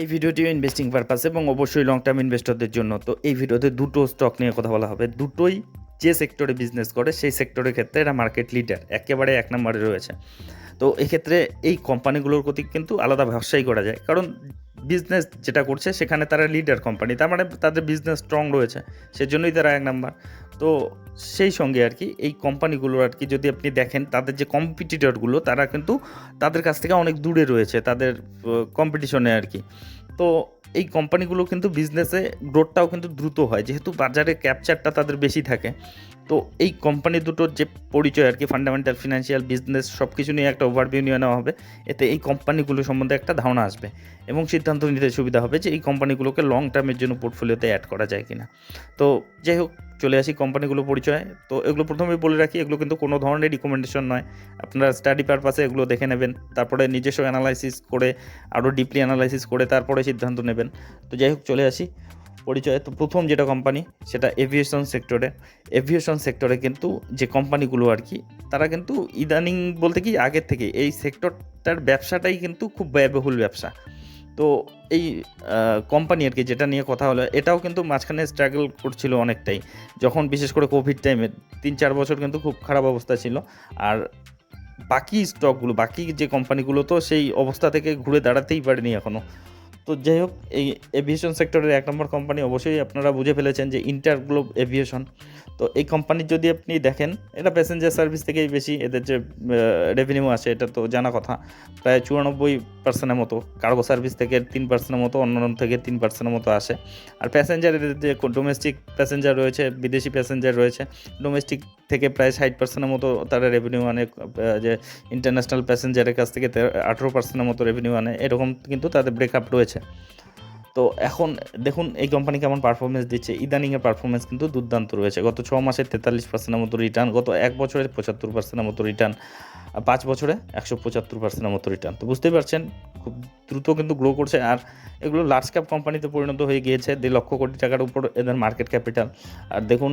এই ভিডিওটি investing purpose এবং অবশ্যই লং টার্ম ইনভেস্টরদের জন্য। তো এই ভিডিওতে দুটো স্টক নিয়ে কথা বলা হবে। দুটোই যে সেক্টরে বিজনেস করে, সেই সেক্টরের ক্ষেত্রে এরা মার্কেট লিডার একেবারে এক নম্বরে রয়েছে। তো এক্ষেত্রে এই কোম্পানিগুলোর প্রতি কিন্তু আলাদা ব্যবসায়ী করা যায়। কারণ বিজনেস যেটা করছে, সেখানে তারা লিডার কোম্পানি তার মানে তাদের বিজনেস স্ট্রং রয়েছে, সেজন্যই তারা এক নাম্বার তো সেই সঙ্গে আর কি, এই কোম্পানিগুলো আর কি যদি আপনি দেখেন, তাদের যে কম্পিটিটরগুলো তারা কিন্তু তাদের কাছ থেকে অনেক দূরে রয়েছে, তাদের কম্পিটিশনে আর কি। তো এই কোম্পানিগুলো কিন্তু বিজনেসে গ্রোথটাও কিন্তু দ্রুত হয়, যেহেতু বাজারে ক্যাপচারটা তাদের বেশি থাকে। তো এই কোম্পানি দুটোর যে পরিচয় আর কি ফান্ডামেন্টাল ফিনান্সিয়াল বিজনেস সব কিছু নিয়ে একটা ওভারভিউ নিয়ে নেওয়া হবে। এতে এই কোম্পানিগুলো সম্বন্ধে একটা ধারণা আসবে এবং সিদ্ধান্ত নিতে সুবিধা হবে যে এই কোম্পানিগুলোকে লং টার্মের জন্য পোর্টফোলিওতে অ্যাড করা যায় কিনা। তো যাই হোক, চলে আসি কোম্পানিগুলো পরিচয়। তো এগুলো প্রথমেই বলে রাখি, এগুলো কিন্তু কোনো ধরনের রিকমেন্ডেশন নয়। আপনারা স্টাডি পারপাসে এগুলো দেখে নেবেন, তারপরে নিজস্ব অ্যানালাইসিস করে আরও ডিপলি অ্যানালাইসিস করে, তারপরে সিদ্ধান্ত নেবেন। তো যাই হোক, চলে আসি। পরিচয়। তো প্রথম যেটা কোম্পানি সেটা এভিয়েশন সেক্টরে এভিয়েশন সেক্টরে কিন্তু যে কোম্পানিগুলো আর কি, তারা কিন্তু ইদানিং বলতে কি আগের থেকে এই সেক্টরটার ব্যবসাটাই কিন্তু খুব ব্যয়বহুল ব্যবসা। তো এই কোম্পানি আর কি যেটা নিয়ে কথা হলো, এটাও কিন্তু মাঝখানে স্ট্রাগল করছিল অনেকটাই। যখন বিশেষ করে কোভিড টাইমে তিন চার বছর কিন্তু খুব খারাপ অবস্থা ছিল। আর বাকি স্টকগুলো বাকি যে কোম্পানিগুলো তো সেই অবস্থা থেকে ঘুরে দাঁড়াতেই পারেনি এখনও তো যাই হোক, এই এভিয়েশন সেক্টরের এক নম্বর কোম্পানি অবশ্যই আপনারা বুঝে ফেলেছেন যে ইন্টারগ্লোব এভিয়েশন তো এই কোম্পানির যদি আপনি দেখেন, এটা প্যাসেঞ্জার সার্ভিস থেকেই বেশি, এদের যে রেভিনিউ আসে, এটা তো জানা কথা। প্রায় চুরানব্বই পার্সেন্টের মতো কার্গো সার্ভিস থেকে তিন পার্সেন্টের মতো, অন্যান্য থেকে তিন পার্সেন্টের মতো আসে। আর প্যাসেঞ্জার এদের যে ডোমেস্টিক প্যাসেঞ্জার রয়েছে, বিদেশি প্যাসেঞ্জার রয়েছে ডোমেস্টিক থেকে প্রায় ষাট পার্সেন্টের মতো তারা রেভিনিউ আনে যে ইন্টারন্যাশনাল প্যাসেঞ্জারের কাছ থেকে আঠেরো পার্সেন্টের মতো রেভিনিউ আনে, এরকম কিন্তু তাদের ব্রেকআপ রয়েছে। তো এখন দেখুন, এই কোম্পানি কেমন পারফরমেন্স দিচ্ছে। ইদানিংয়ের পারফরমেন্স কিন্তু দুর্দান্ত রয়েছে। গত ছ মাসে তেতাল্লিশ পার্সেন্টের মতো রিটার্ন গত এক বছরে পঁচাত্তর পার্সেন্টের মতো রিটার্ন পাঁচ বছরে একশো পঁচাত্তর পার্সেন্টের মতো রিটার্ন তো বুঝতেই পারছেন, খুব দ্রুত কিন্তু গ্রো করছে। আর এগুলো লার্জ ক্যাপ কোম্পানিতে পরিণত হয়ে গিয়েছে। দেড় লক্ষ কোটি টাকার উপর এদের মার্কেট ক্যাপিটাল আর দেখুন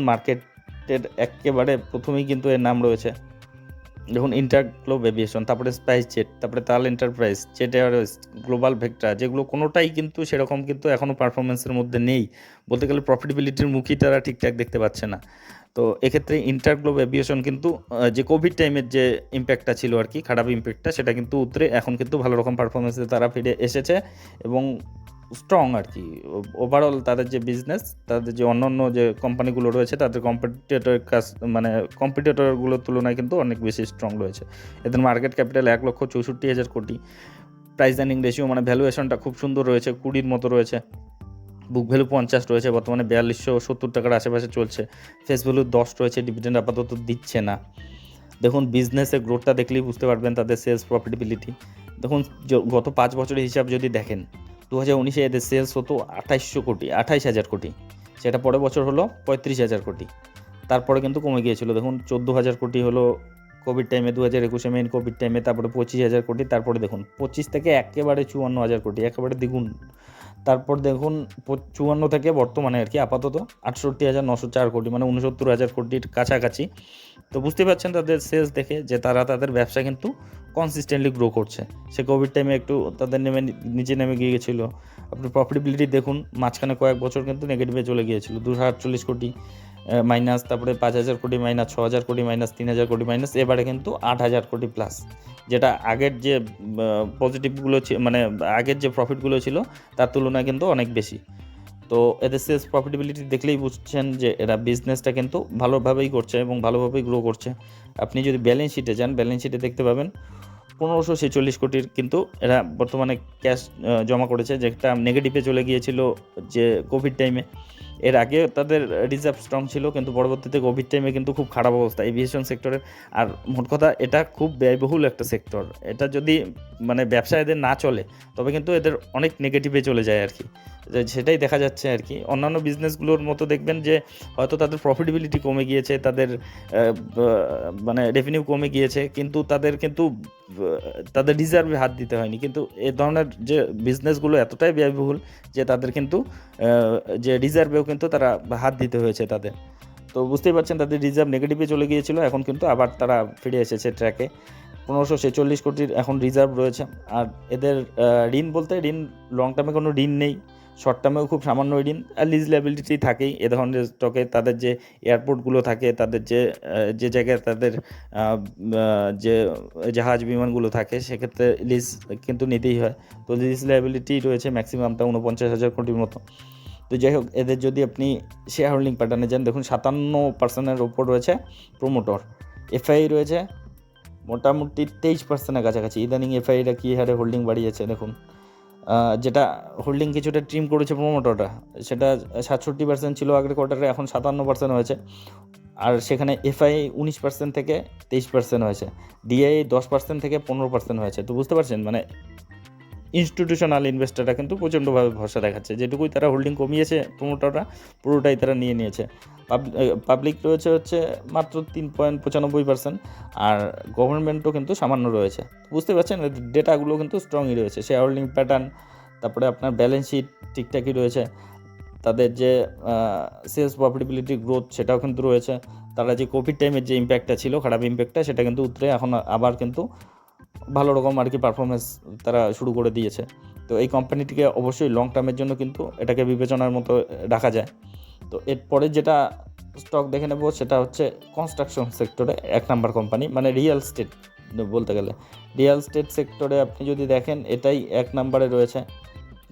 মার্কেটের একেবারে প্রথমেই কিন্তু এর নাম রয়েছে। দেখুন ইন্টারগ্লোব এভিয়েশন তারপরে স্পাইস জেট তারপরে তাল এন্টারপ্রাইজ জেট এয়ারওয়েজ গ্লোবাল ভেক্টরা যেগুলো কোনোটাই কিন্তু সেরকম কিন্তু এখনও পারফরমেন্সের মধ্যে নেই। বলতে গেলে প্রফিটেবিলিটির মুখই তারা ঠিকঠাক দেখতে পাচ্ছে না। তো এক্ষেত্রে ইন্টারগ্লোব অ্যাভিয়েশন কিন্তু যে কোভিড টাইমের যে ইম্প্যাক্টটা ছিল আর কি খারাপ ইম্প্যাক্টটা সেটা কিন্তু উতরে। এখন কিন্তু ভালো রকম পারফরমেন্সে তারা ফিরে এসেছে এবং স্ট্রং আর কি ওভারঅল তাদের যে বিজনেস তাদের যে অন্য অন্য যে কোম্পানিগুলো রয়েছে, তাদের কম্পিটিটরের কাজ মানে কম্পিটিটরগুলোর তুলনায় কিন্তু অনেক বেশি স্ট্রং রয়েছে। এদের মার্কেট ক্যাপিটাল এক লক্ষ চৌষট্টি হাজার কোটি। প্রাইস আর্নিং রেশিও মানে ভ্যালুয়েশনটা খুব সুন্দর রয়েছে, কুড়ির মতো রয়েছে। বুক ভ্যালু পঞ্চাশ রয়েছে, বর্তমানে বিয়াল্লিশশো সত্তর টাকার আশেপাশে চলছে। ফেস ভ্যালু দশ রয়েছে ডিভিডেন্ড আপাতত দিচ্ছে না। দেখুন বিজনেসের গ্রোথটা দেখলেই বুঝতে পারবেন তাদের সেলস প্রফিটেবিলিটি দেখুন গত পাঁচ বছরের হিসাব যদি দেখেন দু হাজার উনিশে এদের সেলস হতো আঠাইশশো কোটি, আঠাইশ হাজার কোটি। সেটা পরের বছর হলো পঁয়ত্রিশ হাজার কোটি। তারপরে কিন্তু কমে গিয়েছিল। দেখুন, চোদ্দ হাজার কোটি হলো কোভিড টাইমে দু হাজার একুশে মেন কোভিড টাইমে তারপরে পঁচিশ হাজার কোটি, তারপরে দেখুন, পঁচিশ থেকে একেবারে চুয়ান্ন হাজার কোটি, একেবারে দ্বিগুণ। তারপর দেখুন, চুয়ান্ন থেকে বর্তমানে আর কি আপাতত আটষট্টি হাজার নশো চার কোটি মানে উনসত্তর হাজার কোটির কাছাকাছি। তো বুঝতে পারছেন তাদের সেলস দেখে যে তারা তাদের ব্যবসা কিন্তু কনসিস্টেন্টলি গ্রো করছে। সে কোভিড টাইমে একটু তাদের নেমে নিচে নেমে গিয়ে গেছিল আপনি প্রফিটেবিলিটি দেখুন, মাঝখানে কয়েক বছর কিন্তু নেগেটিভে চলে গিয়েছিল দুশো আটচল্লিশ কোটি। মাইনাস তারপরে পাঁচ হাজার কোটি মাইনাস ছ হাজার কোটি মাইনাস তিন হাজার কোটি মাইনাস এবারে কিন্তু আট হাজার কোটি প্লাস যেটা আগের যে পজিটিভগুলো মানে আগের যে প্রফিটগুলো ছিল, তার তুলনায় কিন্তু অনেক বেশি। তো এদের সেলস প্রফিটেবিলিটি দেখলেই বুঝছেন যে, এরা বিজনেসটা কিন্তু ভালোভাবেই করছে এবং ভালোভাবেই গ্রো করছে। আপনি যদি ব্যালেন্স শিটে যান ব্যালেন্স শিটে দেখতে পাবেন, পনেরোশো ছেচল্লিশ কোটির কিন্তু এরা বর্তমানে ক্যাশ জমা করেছে, যেটা নেগেটিভে চলে গিয়েছিল যে কোভিড টাইমে এর আগে তাদের রিজার্ভ স্ট্রং ছিল, কিন্তু পরবর্তীতে কোভিড টাইমে কিন্তু খুব খারাপ অবস্থা এভিয়েশন সেক্টরের আর মোট কথা, এটা খুব ব্যয়বহুল একটা সেক্টর এটা যদি মানে ব্যবসা এদের না চলে, তবে কিন্তু এদের অনেক নেগেটিভে চলে যায় আর কি। সেটাই দেখা যাচ্ছে আর কি। অন্যান্য বিজনেসগুলোর মতো দেখবেন যে, হয়তো তাদের প্রফিটেবিলিটি কমে গিয়েছে, তাদের মানে রেভিনিউ কমে গিয়েছে, কিন্তু তাদের কিন্তু তাদের রিজার্ভে হাত দিতে হয়নি। কিন্তু এ ধরনের যে বিজনেসগুলো এতটাই ব্যয়বহুল যে তাদের কিন্তু যে রিজার্ভেও কিন্তু তারা হাত দিতে হয়েছে তাদের। তো বুঝতেই পারছেন তাদের রিজার্ভ নেগেটিভে চলে গিয়েছিল, এখন কিন্তু আবার তারা ফিরে এসেছে ট্র্যাকে পনেরোশো ছেচল্লিশ কোটির এখন রিজার্ভ রয়েছে। আর এদের ঋণ বলতে ঋণ লং টার্মে কোনো ঋণ নেই। শর্ট টার্মেও খুব সামান্য ঋণ, আর লিজ লাইবিলিটি থাকেই। এ ধরনের স্টকে তাদের যে এয়ারপোর্টগুলো থাকে, তাদের যে যে জায়গায় তাদের যে জাহাজ বিমানগুলো থাকে, সেক্ষেত্রে লিজ কিন্তু নিতেই হয়। তো লিজ লাইবিলিটি রয়েছে ম্যাক্সিমামটা উনপঞ্চাশ হাজার কোটির মতো। তো যাই হোক, এদের যদি আপনি শেয়ার হোল্ডিং প্যাটার্নে যান, দেখুন সাতান্ন পার্সেন্টের ওপর রয়েছে প্রোমোটর এফআই রয়েছে, মোটামুটি তেইশ পার্সেন্টের কাছাকাছি। ইদানিং এফআইটা কী হারে হোল্ডিং বাড়িয়েছে, দেখুন। যেটা হোল্ডিং কিছুটা ট্রিম করেছে প্রোমোটোটা সেটা সাতষট্টি পার্সেন্ট ছিল আগের কোয়ার্টারে এখন সাতান্ন পার্সেন্ট হয়েছে। আর সেখানে এফআই উনিশ পার্সেন্ট থেকে তেইশ পার্সেন্ট হয়েছে। ডিআই দশ পার্সেন্ট থেকে পনেরো পার্সেন্ট হয়েছে। তো বুঝতে পারছেন? মানে ইনস্টিটিউশনাল ইনভেস্টররা কিন্তু প্রচণ্ডভাবে ভরসা দেখাচ্ছে। যেটুকুই তারা হোল্ডিং কমিয়েছে প্রোমোটাররা পুরোটাই তারা নিয়ে নিয়েছে। পাবলিক রয়েছে হচ্ছে মাত্র তিন পয়েন্ট পঁচানব্বই পার্সেন্ট আর গভর্নমেন্টও কিন্তু সামান্য রয়েছে। বুঝতে পারছেন? ডেটাগুলো কিন্তু স্ট্রংই রয়েছে। শেয়ার হোল্ডিং প্যাটার্ন তারপরে আপনার ব্যালেন্স শিট ঠিকঠাকই রয়েছে। তাদের যে সেলস প্রফিটেবিলিটি গ্রোথ সেটাও কিন্তু রয়েছে। তারা যে কোভিড টাইমের যে ইম্প্যাক্টটা ছিল, খারাপ ইম্প্যাক্টটা সেটা কিন্তু উতরে এখন আবার কিন্তু ভালো রকম আর কি পারফরমেন্স তারা শুরু করে দিয়েছে। তো এই কোম্পানিটিকে অবশ্যই লং টার্মের জন্য কিন্তু এটাকে বিবেচনার মতো রাখা যায়। তো এরপরে যেটা স্টক দেখে নেব সেটা হচ্ছে কনস্ট্রাকশন সেক্টরে এক নাম্বার কোম্পানি মানে রিয়েল স্টেট বলতে গেলে। রিয়েল স্টেট সেক্টরে আপনি যদি দেখেন, এটাই এক নাম্বারে রয়েছে।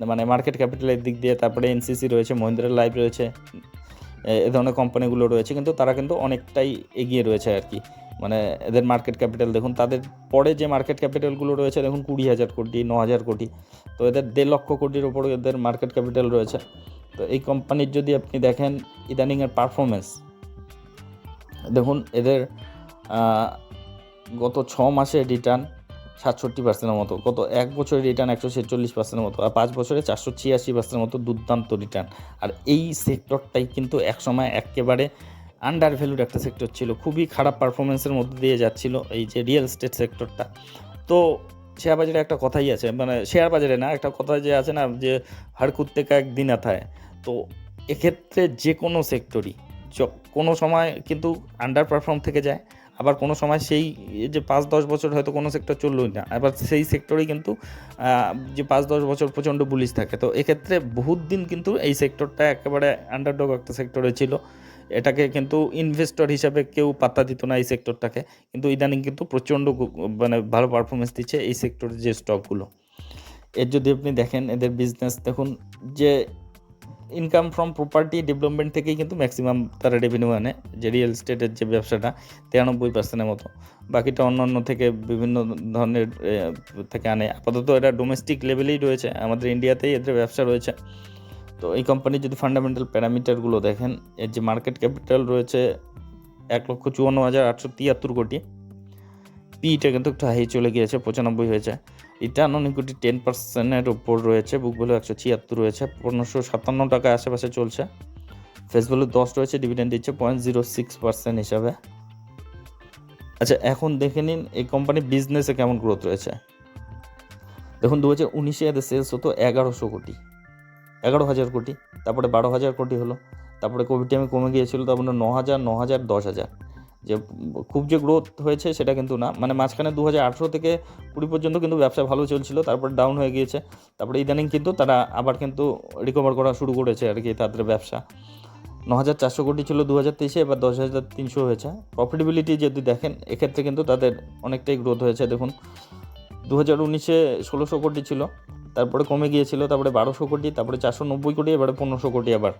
মানে মার্কেট ক্যাপিটালের দিক দিয়ে তারপরে এনসিসি রয়েছে মহিন্দ্রা লাইফ রয়েছে, এ- ধরনের কোম্পানিগুলো রয়েছে, কিন্তু তারা কিন্তু অনেকটাই এগিয়ে রয়েছে আর কি। মানে এদের মার্কেট ক্যাপিটাল দেখুন, তাদের পরে যে মার্কেট ক্যাপিটালগুলো রয়েছে, দেখুন কুড়ি হাজার কোটি, ন হাজার কোটি, তো এদের দেড় লক্ষ কোটির ওপর এদের মার্কেট ক্যাপিটাল রয়েছে। তো এই কোম্পানির যদি আপনি দেখেন ইদানিংয়ের পারফরমেন্স দেখুন এদের গত ছ মাসে রিটার্ন সাতষট্টি পার্সেন্টের মতো, গত এক বছরের রিটার্ন একশো ছেচল্লিশ পার্সেন্টের মতো, আর পাঁচ বছরে চারশো ছিয়াশি পার্সেন্টের মতো দুর্দান্ত রিটার্ন আর এই সেক্টরটাই কিন্তু একসময় একেবারে আন্ডার ভ্যালুড একটা সেক্টর ছিল, খুবই খারাপ পারফরমেন্সের মধ্যে দিয়ে যাচ্ছিল এই যে রিয়েল এস্টেট সেক্টরটা তো শেয়ার বাজারে একটা কথাই আছে মানে শেয়ার বাজারে না, একটা কথা যে আছে না, যে হার কুত্তে কা একদিন আথায় তো এক্ষেত্রে যে কোনো সেক্টরই কোনো সময় কিন্তু আন্ডার পারফর্ম থেকে যায়, আবার কোনো সময় সেই যে পাঁচ দশ বছর হয়তো কোনো সেক্টর চললোই না, আবার সেই সেক্টরেই কিন্তু যে পাঁচ দশ বছর প্রচণ্ড বুলিশ থাকে। তো এক্ষেত্রে বহুত দিন কিন্তু এই সেক্টরটা একেবারে আন্ডারডগ একটা সেক্টরে ছিল। এটাকে কিন্তু ইনভেস্টর হিসাবে কেউ পাত্তা দিত না এই সেক্টরটাকে কিন্তু ইদানিং কিন্তু প্রচণ্ড মানে ভালো পারফরমেন্স দিচ্ছে এই সেক্টরের যে স্টকগুলো এর যদি আপনি দেখেন, এদের বিজনেস দেখুন, যে ইনকাম ফ্রম প্রপার্টি ডেভেলপমেন্ট থেকেই কিন্তু ম্যাক্সিমাম তারা রেভিনিউ আনে, যে রিয়েল এস্টেটের যে ব্যবসাটা, তিরানব্বই পার্সেন্টের মতো। বাকিটা অন্যান্য থেকে বিভিন্ন ধরনের থেকে আনে। আপাতত এটা ডোমেস্টিক লেভেলেই রয়েছে। আমাদের ইন্ডিয়াতেই এদের ব্যবসা রয়েছে। তো এই কোম্পানির যদি ফান্ডামেন্টাল প্যারামিটারগুলো দেখেন, এর যে মার্কেট ক্যাপিটাল রয়েছে এক লক্ষ চুয়ান্ন হাজার আটশো তিয়াত্তর কোটি পিটা কিন্তু একটু হাই চলে গিয়েছে, পঁচানব্বই হয়েছে। রিটার্ন অন ইকুইটি টেন পার্সেন্টের ওপর রয়েছে বুক ভ্যালু একশো ছিয়াত্তর রয়েছে, পনেরোশো সাতান্ন টাকা আশেপাশে চলছে। ফেস ভ্যালু দশ রয়েছে ডিভিডেন্ড দিচ্ছে পয়েন্ট জিরো সিক্স পার্সেন্ট হিসাবে। আচ্ছা এখন দেখে নিন, এই কোম্পানির বিজনেসে কেমন গ্রোথ রয়েছে? দেখুন দু হাজার উনিশে এদের সেলস হতো এগারোশো কোটি। এগারো হাজার কোটি, তারপরে বারো হাজার কোটি হলো, তারপরে কোভিড টাইমে কমে গিয়েছিল, তারপরে ন হাজার ন হাজার, দশ হাজার। যে খুব যে গ্রোথ হয়েছে সেটা কিন্তু না মানে মাঝখানে দু হাজার আঠেরো থেকে কুড়ি পর্যন্ত কিন্তু ব্যবসা ভালো চলছিল, তারপর ডাউন হয়ে গিয়েছে। তারপরে ইদানিং কিন্তু তারা আবার কিন্তু রিকভার করা শুরু করেছে আর কি তাদের ব্যবসা। ন হাজার চারশো কোটি ছিল দু হাজার তেইশে, এবার দশ হাজার তিনশো হয়েছে। প্রফিটেবিলিটি যদি দেখেন, এক্ষেত্রে কিন্তু তাদের অনেকটাই গ্রোথ হয়েছে, দেখুন। দু হাজার উনিশে ষোলোশো কোটি ছিল তারপরে কমে গিয়েছিল, তারপরে বারোশো কোটি, তারপরে চারশো নব্বই কোটি, এবারে পনেরোশো কোটি আবার।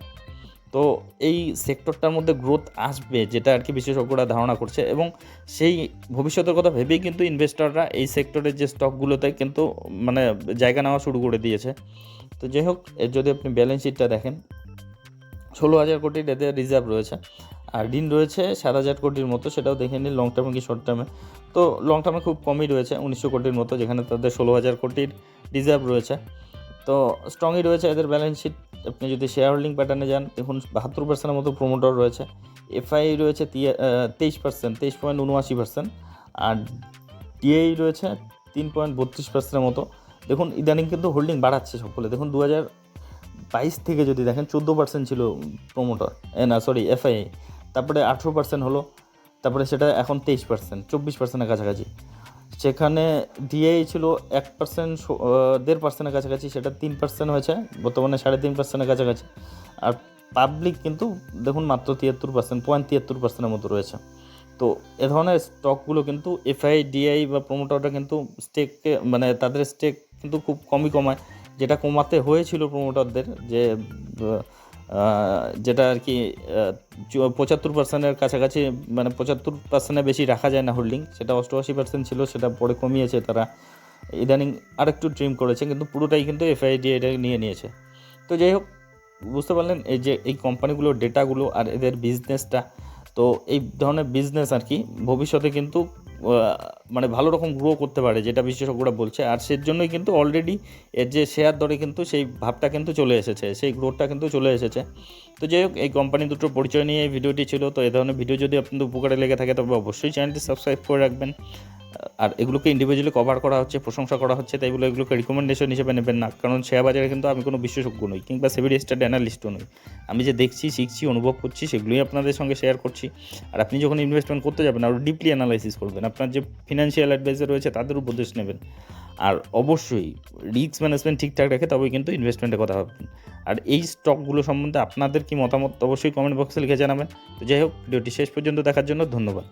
তো এই সেক্টরটার মধ্যে গ্রোথ আসবে যেটা আর কি বিশেষজ্ঞরা ধারণা করছে এবং সেই ভবিষ্যতের কথা ভেবেই কিন্তু ইনভেস্টররা এই সেক্টরের যে স্টকগুলোতে কিন্তু মানে জায়গা নেওয়া শুরু করে দিয়েছে। তো যাই হোক এর যদি আপনি ব্যালেন্স শিটটা দেখেন, ষোলো হাজার কোটির এদের রিজার্ভ রয়েছে। আর ঋণ রয়েছে সাত হাজার কোটির মতো, সেটাও দেখে নিন লং টার্মে কি শর্ট টার্মে তো লং টার্মে খুব কমই রয়েছে, উনিশশো কোটির মতো, যেখানে তাদের ষোলো হাজার কোটির রিজার্ভ রয়েছে। তো স্ট্রংই রয়েছে এদের ব্যালেন্স শিট আপনি যদি শেয়ার হোল্ডিং প্যাটার্নে যান, দেখুন বাহাত্তর পার্সেন্টের মতো প্রোমোটর রয়েছে। এফআই রয়েছে তেইশ পার্সেন্ট তেইশ পয়েন্ট উনআশি পার্সেন্ট আর ডিআই রয়েছে তিন পয়েন্ট বত্রিশ পার্সেন্টের মতো। দেখুন, ইদানিং কিন্তু হোল্ডিং বাড়াচ্ছে সকলে দেখুন দু হাজার বাইশ থেকে যদি দেখেন, চোদ্দ পার্সেন্ট ছিল প্রোমোটর না সরি এফআই তারপরে আঠেরো পার্সেন্ট হলো তারপরে সেটা এখন তেইশ পার্সেন্ট চব্বিশ পার্সেন্টের কাছাকাছি। সেখানে ডিআই ছিল এক পার্সেন্ট দেড় পার্সেন্টের কাছাকাছি, সেটা তিন পার্সেন্ট হয়েছে, বর্তমানে সাড়ে তিন পার্সেন্টের কাছাকাছি। আর পাবলিক কিন্তু দেখুন মাত্র তিয়াত্তর পার্সেন্ট পয়েন্ট তিয়াত্তর পার্সেন্টের মতো রয়েছে। তো এ ধরনের স্টকগুলো কিন্তু এফআই ডিআই বা প্রোমোটাররা কিন্তু স্টেককে মানে তাদের স্টেক কিন্তু খুব কমই কমায়। যেটা কমাতে হয়েছিল প্রোমোটারদের যে যেটা আর কি পঁচাত্তর পার্সেন্টের কাছাকাছি মানে পঁচাত্তর পার্সেন্টের বেশি রাখা যায় না হোল্ডিং সেটা অষ্টআশি পার্সেন্ট ছিল, সেটা পরে কমিয়েছে তারা। ইদানিং আরেকটু ড্রিম করেছে, কিন্তু পুরোটাই কিন্তু এফআইডি এটা নিয়ে নিয়েছে। তো যাই হোক, বুঝতে পারলেন, এই যে এই কোম্পানিগুলোর ডেটাগুলো আর এদের বিজনেসটা তো এই ধরনের বিজনেস আর কি, ভবিষ্যতে কিন্তু মানে ভালো রকম গ্রো করতে পারে, যেটা বিশেষজ্ঞরা বলছে। আর সের জন্যই কিন্তু অলরেডি এর যে শেয়ার দরে কিন্তু সেই ভাবটা কিন্তু চলে এসেছে, সেই গ্রোথটা কিন্তু চলে এসেছে। তো যাই হোক, এই কোম্পানি দুটোর পরিচয় নিয়ে এই ভিডিওটি ছিল। তো এই ধরনের ভিডিও যদি আপনাদের উপকারে লেগে থাকে, তবে অবশ্যই চ্যানেলটি সাবস্ক্রাইব করে রাখবেন। আর এগুলোকে ইন্ডিভিজুয়ালি কভার করা হচ্ছে, প্রশংসা করা হচ্ছে, তাই এগুলোকে রিকমেন্ডেশন হিসেবে নেবেন না। কারণ শেয়ার বাজারে কিন্তু আমি কোনো বিশেষজ্ঞ নই, কিংবা সেভি স্টার্ট অ্যানালিস্টও নই। আমি যে দেখছি, শিখছি, অনুভব করছি, সেগুলোই আপনাদের সঙ্গে শেয়ার করছি। আর আপনি যখন ইনভেস্টমেন্ট করতে যাবেন, আরও ডিপলি অ্যানালাইসিস করবেন। আপনার যে ফিনান্সিয়াল অ্যাডভাইজার রয়েছে, তাদের উপদেশ নেবেন। আর অবশ্যই রিস্ক ম্যানেজমেন্ট ঠিকঠাক রেখে তবেই কিন্তু ইনভেস্টমেন্টের কথা ভাববেন। আর এই স্টকগুলো সম্বন্ধে আপনাদের কি মতামত, অবশ্যই কমেন্ট বক্সে লিখে জানাবেন। তো যাই হোক, ভিডিওটি শেষ পর্যন্ত দেখার জন্য ধন্যবাদ।